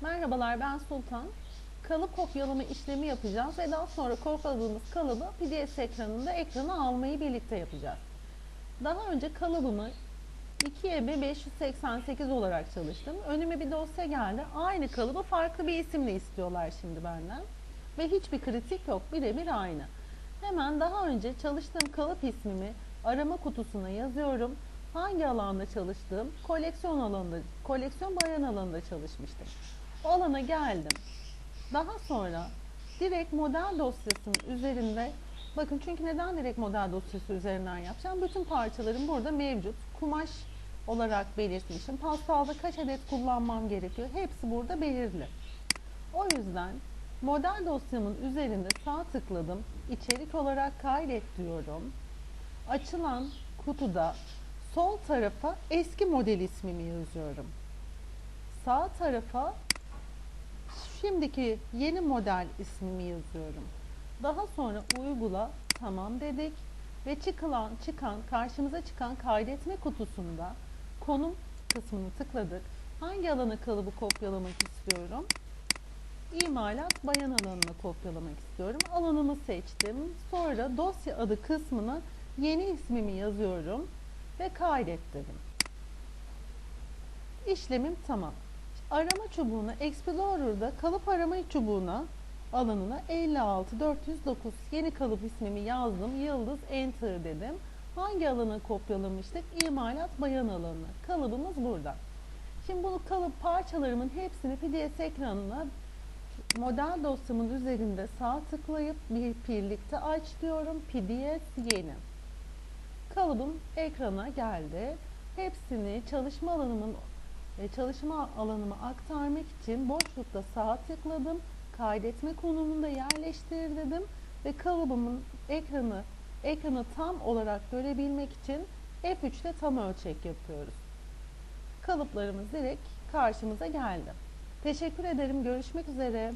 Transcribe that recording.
Merhabalar ben Sultan. Kalıp kopyalama işlemi yapacağız ve daha sonra kopyaladığımız kalıbı PDF ekranında ekrana almayı birlikte yapacağız. Daha önce kalıbımı 2EB 588 olarak çalıştım. Önüme bir dosya geldi. Aynı kalıbı farklı bir isimle istiyorlar şimdi benden. Ve hiçbir kritik yok. Birebir aynı. Hemen daha önce çalıştığım kalıp ismimi arama kutusuna yazıyorum. Hangi alanda çalıştığım? Koleksiyon alanında, koleksiyon bayan alanında çalışmıştım. Alana geldim. Daha sonra direkt model dosyasının üzerinde bakın çünkü neden direkt model dosyası üzerinden yapacağım? Bütün parçalarım burada mevcut. Kumaş olarak belirtmişim. Pastalda kaç adet kullanmam gerekiyor? Hepsi burada belirli. O yüzden model dosyamın üzerinde sağ tıkladım. İçerik olarak kaydet diyorum. Açılan kutuda sol tarafa eski model ismimi yazıyorum. Sağ tarafa şimdiki yeni model ismimi yazıyorum. Daha sonra uygula tamam dedik ve çıkılan çıkan karşımıza çıkan kaydetme kutusunda konum kısmını tıkladık. Hangi alana kalıbı kopyalamak istiyorum? İmalat bayan alanına kopyalamak istiyorum. Alanımı seçtim. Sonra dosya adı kısmına yeni ismimi yazıyorum ve kaydet dedim. İşlemim tamam. Arama çubuğuna Explorer'da kalıp arama çubuğuna alanına 56409 yeni kalıp ismimi yazdım. Yıldız enter dedim. Hangi alana kopyalamıştık? İmalat bayan alanına. Kalıbımız burada. Şimdi bunu kalıp parçalarımın hepsini PDF ekranına model dosyamın üzerinde sağ tıklayıp bir birlikte aç diyorum. PDF yeni. Kalıbım ekrana geldi. Hepsini çalışma alanımın çalışma alanıma aktarmak için boşlukta sağ tıkladım. Kaydetme konumunda yerleştir dedim ve kalıbımın ekranı ekranı tam olarak görebilmek için F3'te tam ölçek yapıyoruz. Kalıplarımız direkt karşımıza geldi. Teşekkür ederim. Görüşmek üzere.